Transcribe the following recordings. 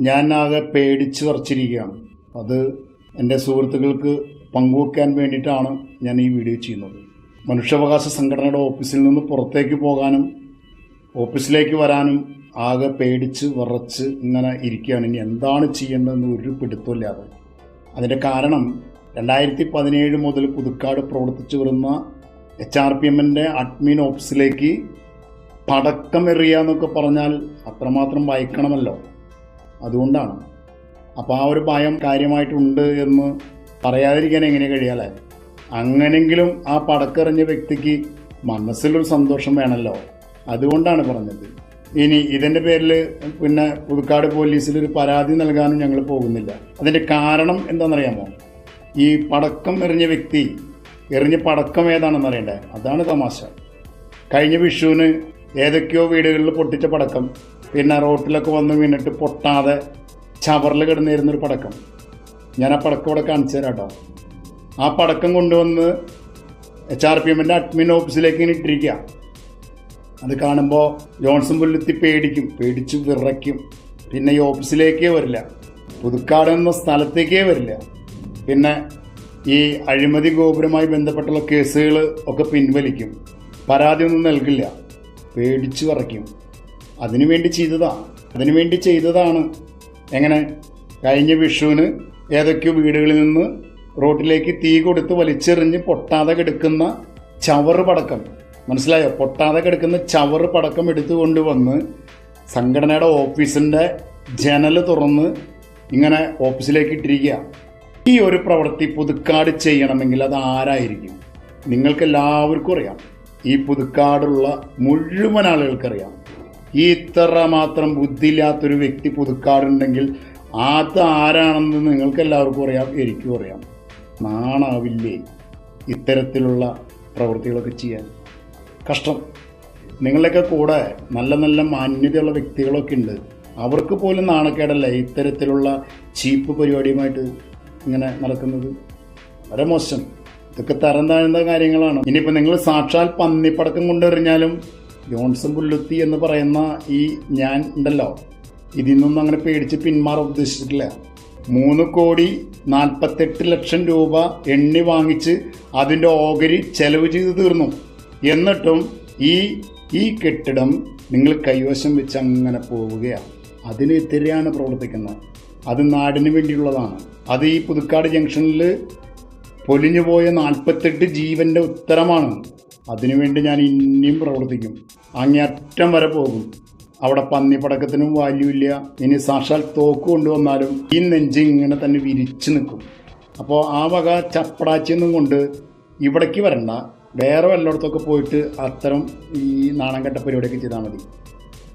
ഞാൻ ആകെ പേടിച്ച് വറച്ചിരിക്കുകയാണ്. അത് എന്റെ സുഹൃത്തുക്കൾക്ക് പങ്കുവെക്കാൻ വേണ്ടിയിട്ടാണ് ഞാൻ ഈ വീഡിയോ ചെയ്യുന്നത്. മനുഷ്യാവകാശ സംഘടനയുടെ ഓഫീസിൽ നിന്ന് പുറത്തേക്ക് പോകാനും ഓഫീസിലേക്ക് വരാനും ആകെ പേടിച്ച് വറച്ച് ഇങ്ങനെ ഇരിക്കുകയാണ്. ഇനി എന്താണ് ചെയ്യേണ്ടതെന്ന് ഒരു പിടുത്തമില്ലാതെ അതിന്റെ കാരണം രണ്ടായിരത്തി പതിനേഴ് മുതൽ പുതുക്കാട് പ്രവർത്തിച്ചു വരുന്ന എച്ച് ആർ പി എമ്മിന്റെ അഡ്മിൻ ഓഫീസിലേക്ക് പടക്കം എറിയുക എന്നൊക്കെ പറഞ്ഞാൽ അത്രമാത്രം ഭയക്കണമല്ലോ. അതുകൊണ്ടാണ്. അപ്പോൾ ആ ഒരു ഭയം കാര്യമായിട്ടുണ്ട് എന്ന് പറയാതിരിക്കാൻ എങ്ങനെ കഴിയാലേ അങ്ങനെങ്കിലും ആ പടക്കെറിഞ്ഞ വ്യക്തിക്ക് മനസ്സിലൊരു സന്തോഷം വേണമല്ലോ അതുകൊണ്ടാണ് പറഞ്ഞത്. ഇനി ഇതിന്റെ പേരിൽ പിന്നെ പുതുക്കാട് പോലീസിൽ ഒരു പരാതി നൽകാനും ഞങ്ങൾ പോകുന്നില്ല. അതിന്റെ കാരണം എന്താണെന്നറിയാമോ? ഈ പടക്കം എറിഞ്ഞ വ്യക്തി എറിഞ്ഞ പടക്കം ഏതാണെന്ന് അറിയണ്ടേ? അതാണ് തമാശ. കഴിഞ്ഞ വിഷുവിന് ഏതൊക്കെയോ വീടുകളിൽ പൊട്ടിച്ച പടക്കം. പിന്നെ റോട്ടിലൊക്കെ വന്ന് വീണിട്ട് പൊട്ടാതെ ചവറിൽ കിടന്നിരുന്നൊരു പടക്കം. ഞാൻ ആ പടക്കം ഇവിടെ കാണിച്ചു തരാം കേട്ടോ ആ പടക്കം കൊണ്ടുവന്ന് എച്ച് ആർ പി എമ്മിന്റെ അഡ്മിൻ ഓഫീസിലേക്ക് ഇങ്ങനെ ഇട്ടിരിക്കുക. അത് കാണുമ്പോൾ ജോൺസൺ പുല്ലുത്തി പേടിക്കും. പേടിച്ച് വിറയ്ക്കും. പിന്നെ ഈ ഓഫീസിലേക്കേ വരില്ല. പുതുക്കാട് എന്ന സ്ഥലത്തേക്കേ വരില്ല. പിന്നെ ഈ അഴിമതി ഗോപുരമായി ബന്ധപ്പെട്ടുള്ള കേസുകൾ ഒക്കെ പിൻവലിക്കും. പരാതിയൊന്നും നൽകില്ല. പേടിച്ച് വിറയ്ക്കും. അതിനു വേണ്ടി ചെയ്തതാണ് അതിനു വേണ്ടി ചെയ്തതാണ്. എങ്ങനെ? കഴിഞ്ഞ വിഷുവിന് ഏതൊക്കെയോ വീടുകളിൽ നിന്ന് റോട്ടിലേക്ക് തീ കൊടുത്ത് വലിച്ചെറിഞ്ഞ് പൊട്ടാതെ കിടക്കുന്ന ചവറ് പടക്കം. മനസ്സിലായോ? പൊട്ടാതെ കിടക്കുന്ന ചവറ് പടക്കം എടുത്തുകൊണ്ട് വന്ന് സംഘടനയുടെ ഓഫീസിന്റെ ജനൽ തുറന്ന് ഇങ്ങനെ ഓഫീസിലേക്ക് ഇട്ടിരിക്കുക. ഈ ഒരു പ്രവൃത്തി പുതുക്കാട് ചെയ്യണമെങ്കിൽ അത് ആരായിരിക്കും? നിങ്ങൾക്ക് എല്ലാവർക്കും അറിയാം. ഈ പുതുക്കാടുള്ള മുഴുവൻ ആളുകൾക്കറിയാം. ഈ ഇത്ര മാത്രം ബുദ്ധിയില്ലാത്തൊരു വ്യക്തി പുതുക്കാറുണ്ടെങ്കിൽ അത് ആരാണെന്ന് നിങ്ങൾക്ക് എല്ലാവർക്കും അറിയാം എനിക്കും അറിയാം. നാണാവില്ലേ ഇത്തരത്തിലുള്ള പ്രവൃത്തികളൊക്കെ ചെയ്യാൻ? കഷ്ടം. നിങ്ങളുടെയൊക്കെ കൂടെ നല്ല നല്ല മാന്യതയുള്ള വ്യക്തികളൊക്കെ ഉണ്ട്. അവർക്ക് പോലും നാണക്കേടല്ല ഇത്തരത്തിലുള്ള ചീപ്പ് പരിപാടിയുമായിട്ട് ഇങ്ങനെ നടക്കുന്നത്. വളരെ മോശം. ഇതൊക്കെ തരം താഴ്ന്ന കാര്യങ്ങളാണ്. ഇനിയിപ്പോൾ നിങ്ങൾ സാക്ഷാൽ പന്നിപ്പടക്കം കൊണ്ടെറിഞ്ഞാലും ജോൺസൺ പുല്ലുത്തി എന്ന് പറയുന്ന ഈ ഞാൻ ഉണ്ടല്ലോ. ഇതിൽ നിന്നും അങ്ങനെ പേടിച്ച് പിന്മാറാൻ ഉദ്ദേശിച്ചിട്ടില്ല. മൂന്ന് കോടി നാൽപ്പത്തെട്ട് ലക്ഷം രൂപ എണ്ണി വാങ്ങിച്ച് അതിന്റെ ഓഹരി ചെലവ് ചെയ്ത് തീർന്നു. എന്നിട്ടും ഈ ഈ കെട്ടിടം നിങ്ങൾ കൈവശം വെച്ച് അങ്ങനെ പോവുകയാണ്. അതിനെതിരെയാണ് പ്രവർത്തിക്കുന്നത്. അത് നാടിന് വേണ്ടിയുള്ളതാണ്. അത് ഈ പുതുക്കാട് ജംഗ്ഷനിൽ പൊലിഞ്ഞു പോയ നാൽപ്പത്തെട്ട് ജീവന്റെ ഉത്തരമാണ്. അതിനുവേണ്ടി ഞാൻ ഇനിയും പ്രവർത്തിക്കും. അങ്ങേയറ്റം വരെ പോകും. അവിടെ പന്നിപ്പടക്കത്തിനും വാല്യൂ ഇല്ല ഇനി സാക്ഷാൽ തോക്ക് കൊണ്ടുവന്നാലും ഈ നെഞ്ച് ഇങ്ങനെ തന്നെ വിരിച്ചു നിൽക്കും. അപ്പോൾ ആ വക ചപ്പടാച്ചിയൊന്നും കൊണ്ട് ഇവിടേക്ക് വരണ്ട. വേറെ വല്ലയിടത്തൊക്കെ പോയിട്ട് അത്തരം ഈ നാണം കെട്ട പരിപാടിയൊക്കെ ചെയ്താൽ മതി.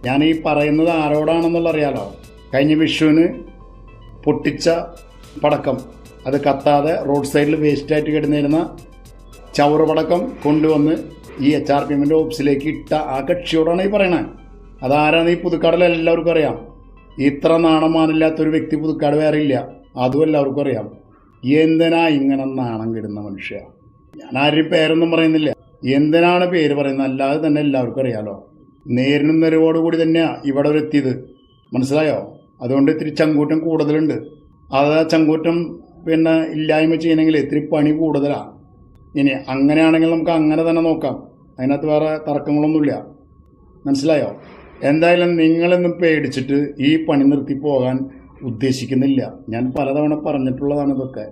ഞാൻ ഈ പറയുന്നത് ആരോടാണെന്നുള്ള അറിയാലോ? കഴിഞ്ഞ വിഷുവിന് പൊട്ടിച്ച പടക്കം. അത് കത്താതെ റോഡ് സൈഡിൽ വേസ്റ്റായിട്ട് കിടന്നിരുന്ന ചവറ് പടക്കം കൊണ്ടുവന്ന് ഈ എച്ച് ആർ പി എമ്മിന്റെ ഓഫീസിലേക്ക് ഇട്ട ആ കക്ഷിയോടാണ് ഈ പറയണത് അതാരാണ് ഈ പുതുക്കാടിൽ എല്ലാവർക്കും അറിയാം. ഇത്ര നാണമാനില്ലാത്തൊരു വ്യക്തി പുതുക്കാട് വേറെ ഇല്ല. അതും എല്ലാവർക്കും അറിയാം. എന്തിനാ ഇങ്ങനെ നാണം കിടുന്ന മനുഷ്യ? ഞാൻ ആരും പേരൊന്നും പറയുന്നില്ല. എന്തിനാണ് പേര് പറയുന്നത്? അല്ലാതെ തന്നെ എല്ലാവർക്കും അറിയാലോ. നേരിനും കൂടി തന്നെയാണ് ഇവിടെ ഒരു എത്തിയത്. മനസ്സിലായോ? അതുകൊണ്ട് ഇത്തിരി ചങ്കൂറ്റം കൂടുതലുണ്ട്. അത് ചങ്കൂറ്റം പിന്നെ ഇല്ലായ്മ ചെയ്യണമെങ്കിൽ ഇത്തിരി പണി കൂടുതലാണ് ഇനി അങ്ങനെയാണെങ്കിൽ നമുക്ക് അങ്ങനെ തന്നെ നോക്കാം. അതിനകത്ത് വേറെ തർക്കങ്ങളൊന്നുമില്ല. മനസ്സിലായോ? എന്തായാലും നിങ്ങളെന്നും പേടിച്ചിട്ട് ഈ പണി നിർത്തി പോകാൻ ഉദ്ദേശിക്കുന്നില്ല. ഞാൻ പലതവണ പറഞ്ഞിട്ടുള്ളതാണ് ഇതൊക്കെ.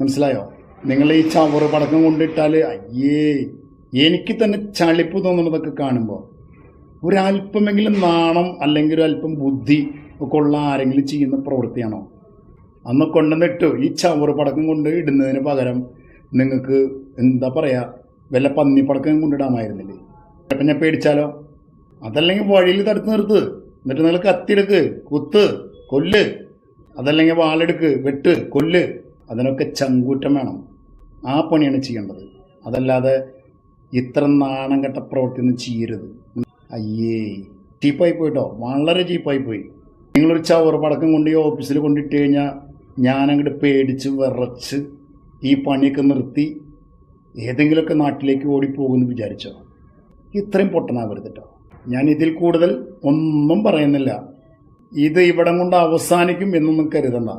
മനസ്സിലായോ? നിങ്ങൾ ഈ ചവറ് പടക്കം കൊണ്ടിട്ടാൽ അയ്യേ എനിക്ക് തന്നെ ചളിപ്പ് തോന്നുന്നതൊക്കെ കാണുമ്പോൾ ഒരല്പമെങ്കിലും നാണം അല്ലെങ്കിൽ ഒരു അല്പം ബുദ്ധി ഒക്കെ ഉള്ള ആരെങ്കിലും ചെയ്യുന്ന പ്രവൃത്തിയാണോ? അന്ന് കൊണ്ടുവന്നിട്ടു ഈ ചവറ് പടക്കം കൊണ്ട് ഇടുന്നതിന് പകരം നിങ്ങൾക്ക് എന്താ പറയുക വല്ല പന്നിപ്പടക്കം കൊണ്ടിടാമായിരുന്നില്ലേ? ചിലപ്പോൾ ഞാൻ പേടിച്ചാലോ? അതല്ലെങ്കിൽ വഴിയിൽ തടുത്ത് നിർത്ത്. എന്നിട്ട് നിങ്ങൾ കത്തിയെടുക്ക് കുത്ത് കൊല്ല്. അതല്ലെങ്കിൽ വാളെടുക്ക് വെട്ട് കൊല്ല്. അതിനൊക്കെ ചങ്കൂറ്റം വേണം. ആ പണിയാണ് ചെയ്യേണ്ടത്. അതല്ലാതെ ഇത്ര നാണം കെട്ട പ്രവൃത്തി ഒന്നും ചെയ്യരുത്. അയ്യേ ചീപ്പായി പോയിട്ടോ വളരെ ചീപ്പായി പോയി. നിങ്ങളൊരു ചവറ് പടക്കം കൊണ്ട് ഈ ഓഫീസിൽ കൊണ്ടിട്ട് കഴിഞ്ഞാൽ ഞാനങ്ങോട്ട് പേടിച്ച് വിറച്ച് ഈ പണിയൊക്കെ നിർത്തി ഏതെങ്കിലുമൊക്കെ നാട്ടിലേക്ക് ഓടിപ്പോകുമെന്ന് വിചാരിച്ചോ? ഇത്രയും പൊട്ടനാവരുത് കേട്ടോ ഞാൻ ഇതിൽ കൂടുതൽ ഒന്നും പറയുന്നില്ല. ഇത് ഇവിടം കൊണ്ട് അവസാനിക്കും എന്നൊന്നും കരുതണ്ട.